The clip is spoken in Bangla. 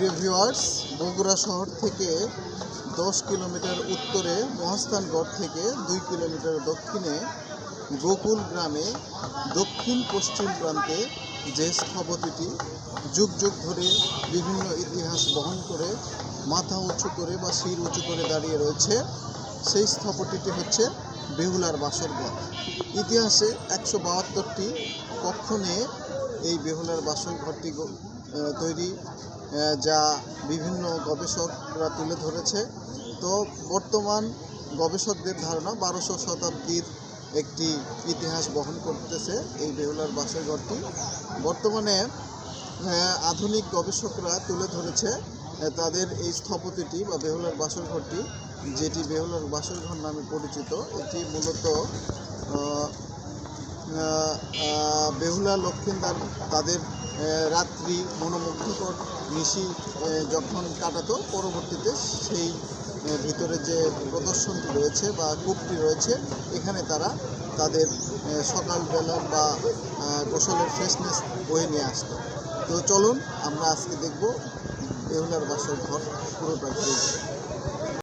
প্রিয় ভিউয়ার্স বগুড়া শহর থেকে দশ কিলোমিটার উত্তরে মহাস্থানগড় থেকে দুই কিলোমিটার দক্ষিণে গোকুল গ্রামে দক্ষিণ পশ্চিম প্রান্তে যে স্থপতিটি যুগ যুগ ধরে বিভিন্ন ইতিহাস বহন করে মাথা উঁচু করে বা শির উঁচু করে দাঁড়িয়ে রয়েছে সেই স্থপতিটি হচ্ছে বেহুলার বাসরঘর ইতিহাসে একশো বাহাত্তরটি কক্ষ নিয়ে এই বেহুলার বাসর ঘরটি গ- আহ, তৈরি যা বিভিন্ন গবেষকরা তুলে ধরেছে। তো বর্তমান গবেষকদের ধারণা বারোশো শতাব্দীর একটি ইতিহাস বহন করতেছে এই বেহুলার বাসর ঘরটি। বর্তমানে আধুনিক গবেষকরা তুলে ধরেছে তাদের এই স্থপতিটি বা বেহুলার বাসর ঘরটি, যেটি বেহুলার বাসর ঘর নামে পরিচিত। এটি মূলত বেহুলা লক্ষ্মীন্দার তাদের রাত্রি মনোমুগ্ধকর নিশি যখন কাটাতো, পরবর্তীতে সেই ভিতরে যে প্রদর্শনটি রয়েছে বা কূপটি রয়েছে, এখানে তারা তাদের সকালবেলা বা গোসলের ফ্রেশনেস বয়ে নিয়ে আসতো তো চলুন, আমরা আজকে দেখব বেহুলার বাসর ঘর পুরোটা।